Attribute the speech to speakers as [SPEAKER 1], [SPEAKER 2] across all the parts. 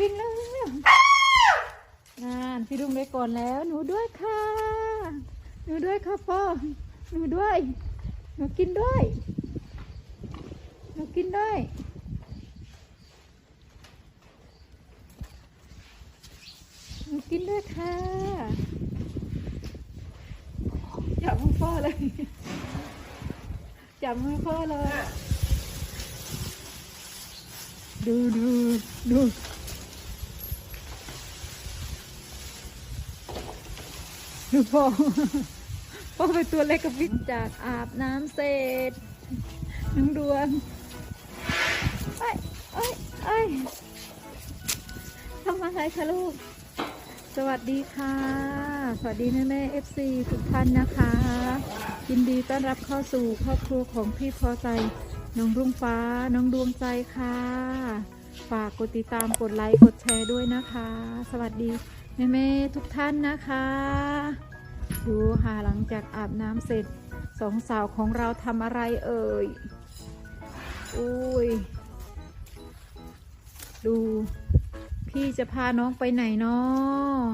[SPEAKER 1] วิ่งเร็วงานพี่รุ่งได้ก่อนแล้ว หนูด้วยค่ะ หนูด้วยค่ะพ่อ หนูด้วย หนูกินด้วย หนูกินด้วยหนูกินด้วยค่ะจับมือพ่อเลยจับมือพ่อเลย ดูดูดู ดูพ่อ พ่อเป็นตัวเล็กกับวิงจากอาบน้ำเสร็จน้องดวงไอ้ไอ้ไอ้ยทำอะไรคะลูก สวัสดีค่ะ สวัสดีแม่แม่เอฟซีทุกท่านนะคะ ยินดีต้อนรับเข้าสู่ครอบครัวของพี่พอใจ น้องรุ่งฟ้า น้องดวงใจค่ะ ฝากกดติดตาม กดไลค์ กดแชร์ด้วยนะคะ สวัสดีแม่แม่ทุกท่านนะคะ ดูค่ะหลังจากอาบน้ำเสร็จสองสาวของเราทำอะไรเอ่ย อุ้ย ดู พี่จะพาน้องไปไหนนาะ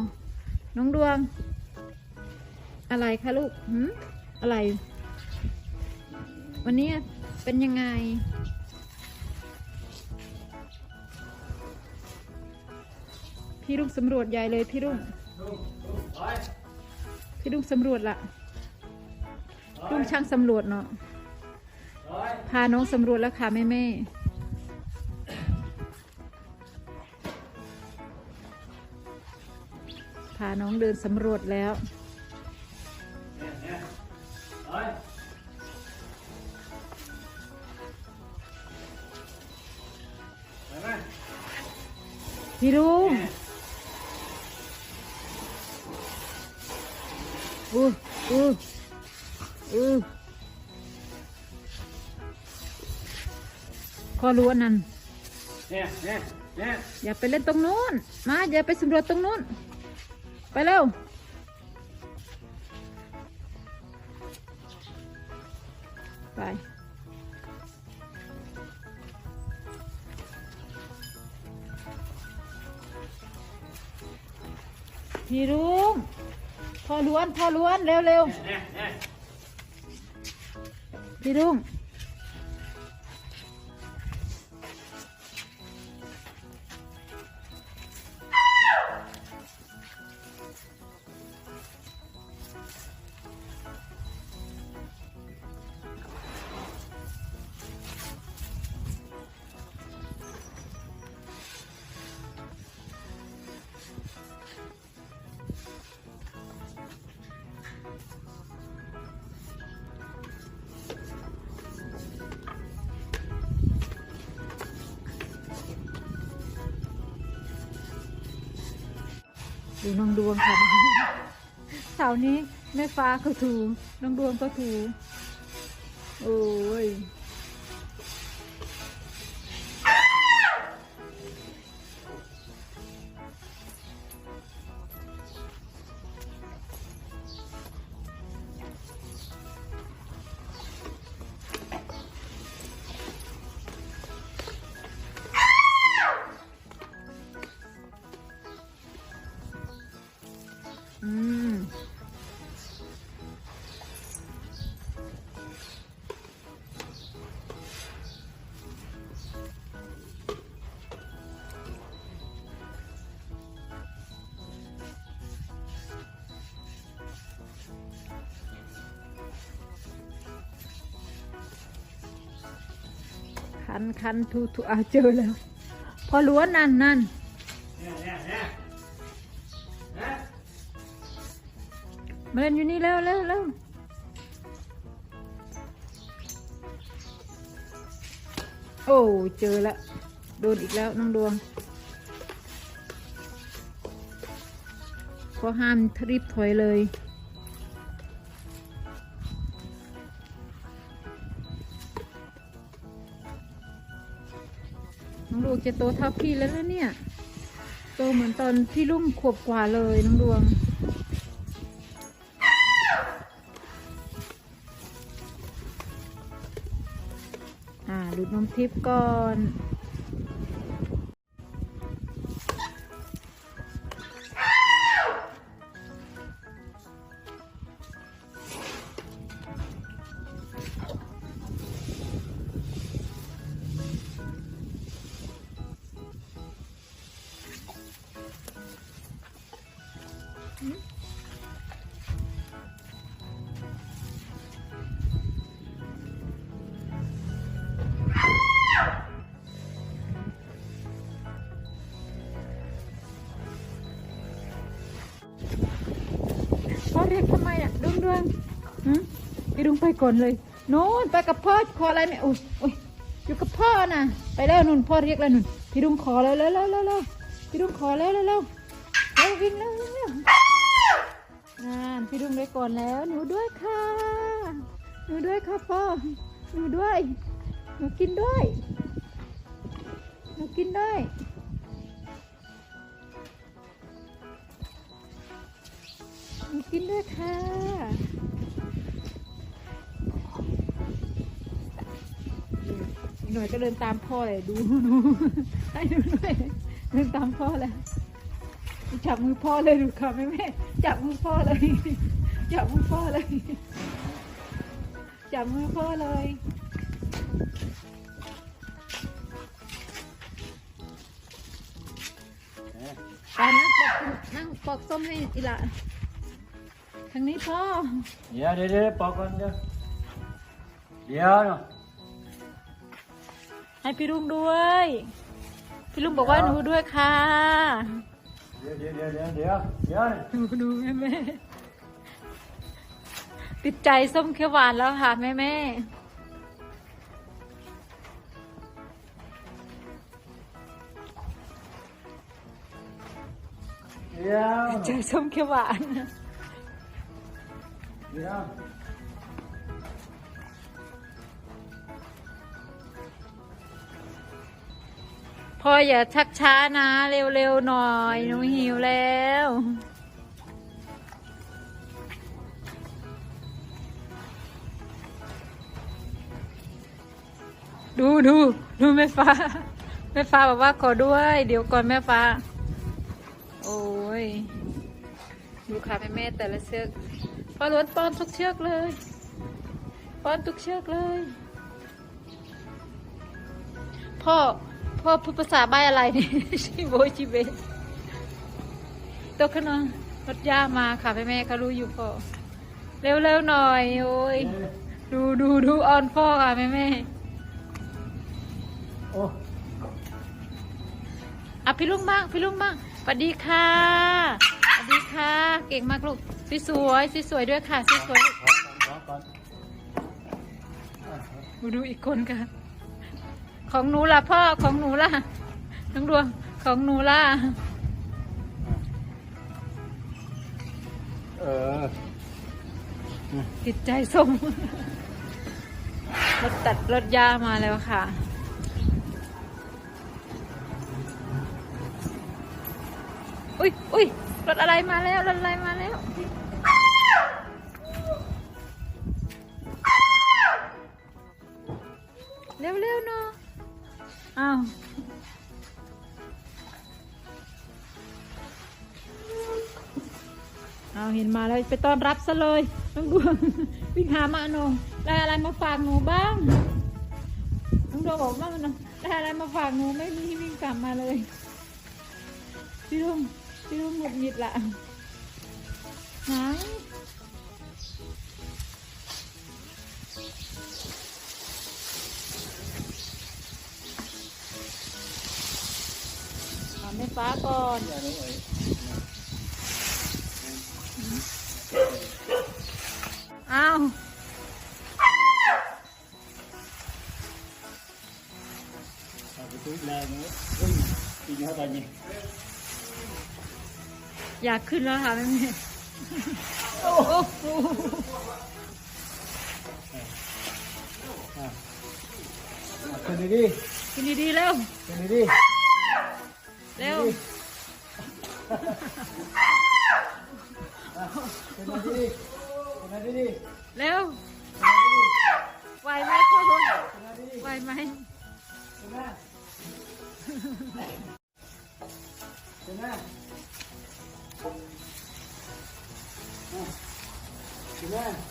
[SPEAKER 1] น้องดวง อะไรคะลูกหืมอะไร วันนี้เป็นยังไง พี่รุ่งสำรวจใหญ่เลยพี่รุ่ง พี่รุ่งสำรวจละรุ่งช่างสำรวจเนาะพาน้องสำรวจแล้วค่ะแม่แม่พาน้องเดินสำรวจแล้วพี่รุ่ง พอรู้อันนั้น
[SPEAKER 2] เนี่ยเนี่ยเนี่ย
[SPEAKER 1] อย่าไปเล่นตรงนู้น มาอย่าไปสำรวจตรงนู้น ไปเร็วไปพี่รุ้ง พ่อล้วนพ่อล้วนเร็วเร็วพี่รุ้ง ดูน้องดวงค่ะเสาร์นี้แม่ฟ้าก็ถูน้องดวงก็ถูโอ้ย คันคันทูทูอาเจอแล้ว พอล้วนนั่นนั่น
[SPEAKER 2] เนี่ยเนี่ยเนี่ยเนี่ย
[SPEAKER 1] มาเล่นอยู่นี่เร็วเร็วเร็วโอ้เจอแล้วโดนอีกแล้วน้องดวงก็ห้ามรีบถอยเลย จะโตเท่าพี่แล้วนะเนี่ย โตเหมือนตอนพี่ลุ่มขวบกว่าเลยน้องดวง อ่าดูดนมทิพย์ก่อน เรียกทำไมอะดุงดวงหึพี่ดุงไปก่อนเลยโน่นไปกับพ่อขออะไรไหมอุ้ยอุ้ยอยู่กับพ่อน่ะ ไปแล้วนุ่นพ่อเรียกแล้วนุ่นพี่ดุงขอแล้วแล้วแล้วแล้วพี่ดุงขอแล้วแล้วแล้ววิ่งแล้ววิ่งแล้วนั่นพี่ดุงไปก่อนแล้ว หนูด้วยค่ะ หนูด้วยค่ะพ่อหนูด้วย หนูกินด้วย หนูกินด้วย กินด้วยค่ะอีกหน่อยก็เดินตามพ่อเลยดูดูให้ดูด้วยเดินตามพ่อเลยจับมือพ่อเลยดูค่ะแม่แม่จับมือพ่อเลย จับมือพ่อเลย จับมือพ่อเลยไปนั่งปอกนั่งปอกส้มให้อีหละ ทางนี้พ่อ
[SPEAKER 2] เดี๋ยวเดี๋ยวเดี๋ยวปอกก่อนเดี๋ยวเดี๋ยวเนาะ
[SPEAKER 1] ให้พี่ลุงด้วย พี่ลุงบอกว่าหนูด้วยค่ะ
[SPEAKER 2] เดี๋ยวเดี๋ยวเดี๋ยวเดี๋ยวเดี๋ยวเดี๋ยว
[SPEAKER 1] หนูดูแม่แม่ติดใจส้มเขียวหวานแล้วค่ะแม่แม่
[SPEAKER 2] เดี๋ยว
[SPEAKER 1] ติดใจส้มเขียวหวาน
[SPEAKER 2] เดี๋ยว
[SPEAKER 1] พ่ออย่าชักช้านะ เร็วๆหน่อย หนูหิวแล้วดูดูดูแม่ฟ้าแม่ฟ้าบอกว่าขอด้วย เดี๋ยวก่อนแม่ฟ้า โอ้ย ดูค่ะแม่แม่แต่ละเชือก พ่อล้วนป้อนทุกเชือกเลยป้อนทุกเชือกเลย พ่อพ่อพูดภาษาใบอะไรนี่ชิโบยชิเบะตัวขนมรถย่ามาค่ะแม่แม่เขารู้อยู่พ่อเร็วๆหน่อยโอ้ยดูดูดูออนพ่อค่ะแม่แม่
[SPEAKER 2] โอ้
[SPEAKER 1] อะพี่ลุงบ้างพี่ลุงบ้างสวัสดีค่ะสวัสดีค่ะ เก่งมากลูก สวยๆสวยๆด้วยค่ะสวย
[SPEAKER 2] ขอก่อนขอก่อน
[SPEAKER 1] ๆดูดูอีกคนค่ะ ของหนูล่ะพ่อของหนูล่ะน้องดวงของหนูล่ะ
[SPEAKER 2] เออ
[SPEAKER 1] จิตใจส้มรถตัดรถย่ามาแล้วค่ะอุ้ยอุ้ย รถอะไรมาแล้วรถอะไรมาแล้วเร็วๆเนาะอ้าวเอาเห็นมาแล้วไปต้อนรับซะเลยน้องดวงวิ่งหามาหนงได้อะไรมาฝากหนูบ้างน้องดวงบอกว่ามันได้อะไรมาฝากหนูไม่มีวิ่งกลับมาเลยพี่ลุง ฟิวหมุดหงิดละหายถามแม่ฟ้าก่อน
[SPEAKER 2] อย่าเอ้ย
[SPEAKER 1] อยากขึ้นแล้วค่ะแม่แม่โอ้โห
[SPEAKER 2] อะอะขึ้นดีดิ
[SPEAKER 1] กินดีๆเร็ว
[SPEAKER 2] ขึ้นดีดิ
[SPEAKER 1] เร็ว
[SPEAKER 2] อะขึ้นมาดีดิขึ้นมาดีดิ
[SPEAKER 1] เร็ว
[SPEAKER 2] ขึ้นมาดีดิ
[SPEAKER 1] ไหวไหมพ่อคุณ
[SPEAKER 2] ขึ้นมาดีดิ
[SPEAKER 1] ไหวไหม
[SPEAKER 2] ขึ้นมาขึ้นมา Amen.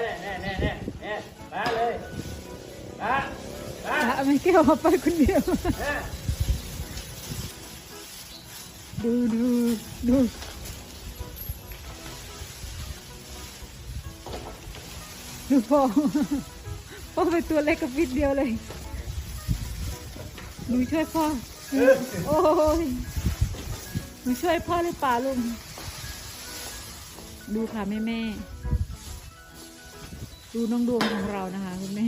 [SPEAKER 2] มาเลยมา
[SPEAKER 1] มาไม่เกี่ยวไปคนเดียว ดูดูดูดูพ่อพ่อเป็นตัวเล็กกับวิดเดียวเลยหนูช่วยพ่อ โอ้ยหนูช่วยพ่อหรือปล่าลุง ดูค่ะแม่แม่ ดูน้องดวงของเรานะคะคุณแม่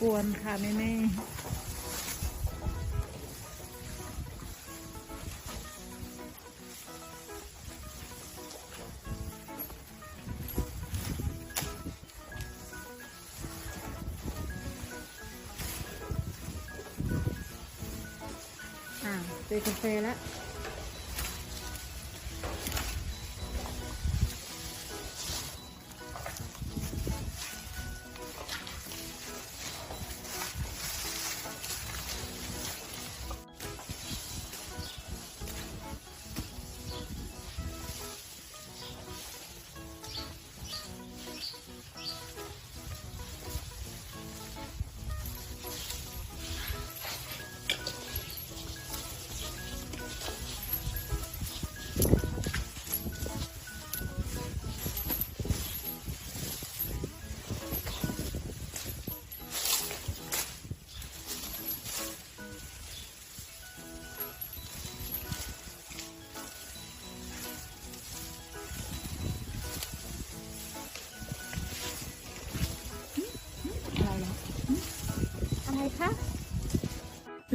[SPEAKER 1] ดูปวนค่ะแม่แม่อ่าเจอกาแฟแล้ว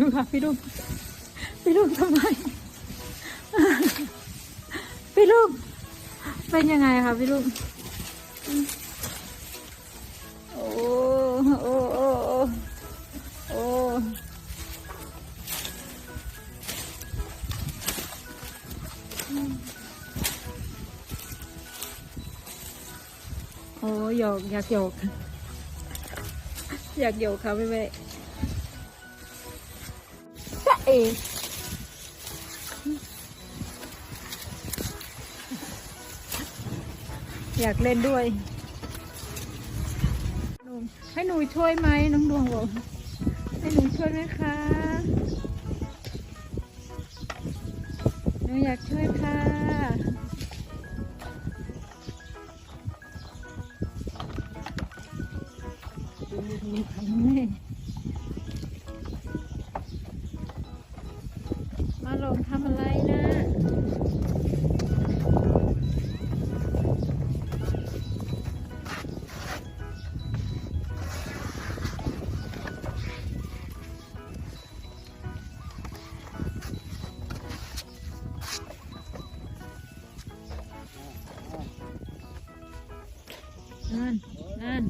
[SPEAKER 1] ดูค่ะพี่ลุงพี่ลุงทำไมพี่ลุงเป็นยังไงคะพี่ลุงโอ้โอ้โอ้โอ้โอ้โอ้หยอกอยากหยอกอยากอยู่ค่ะพี่เมย์จะเอยากเล่นด้วยหนูให้หนูช่วยไหมน้องดวงบอกให้หนูช่วยไหมคะหนูอยากช่วยค่ะ นั่น นั่น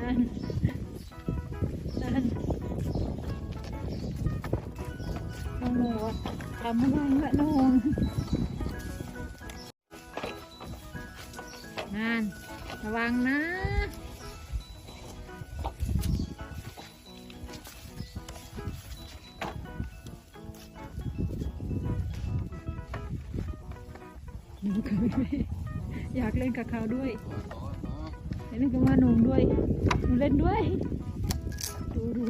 [SPEAKER 1] นั่น นั่นน้องหนูอะทำอะไรละน้องนั่น ระวังนะอยากเล่นกับเขาด้วย เล่นกับว่าหนุ่มด้วยหนูเล่นด้วย ดูดู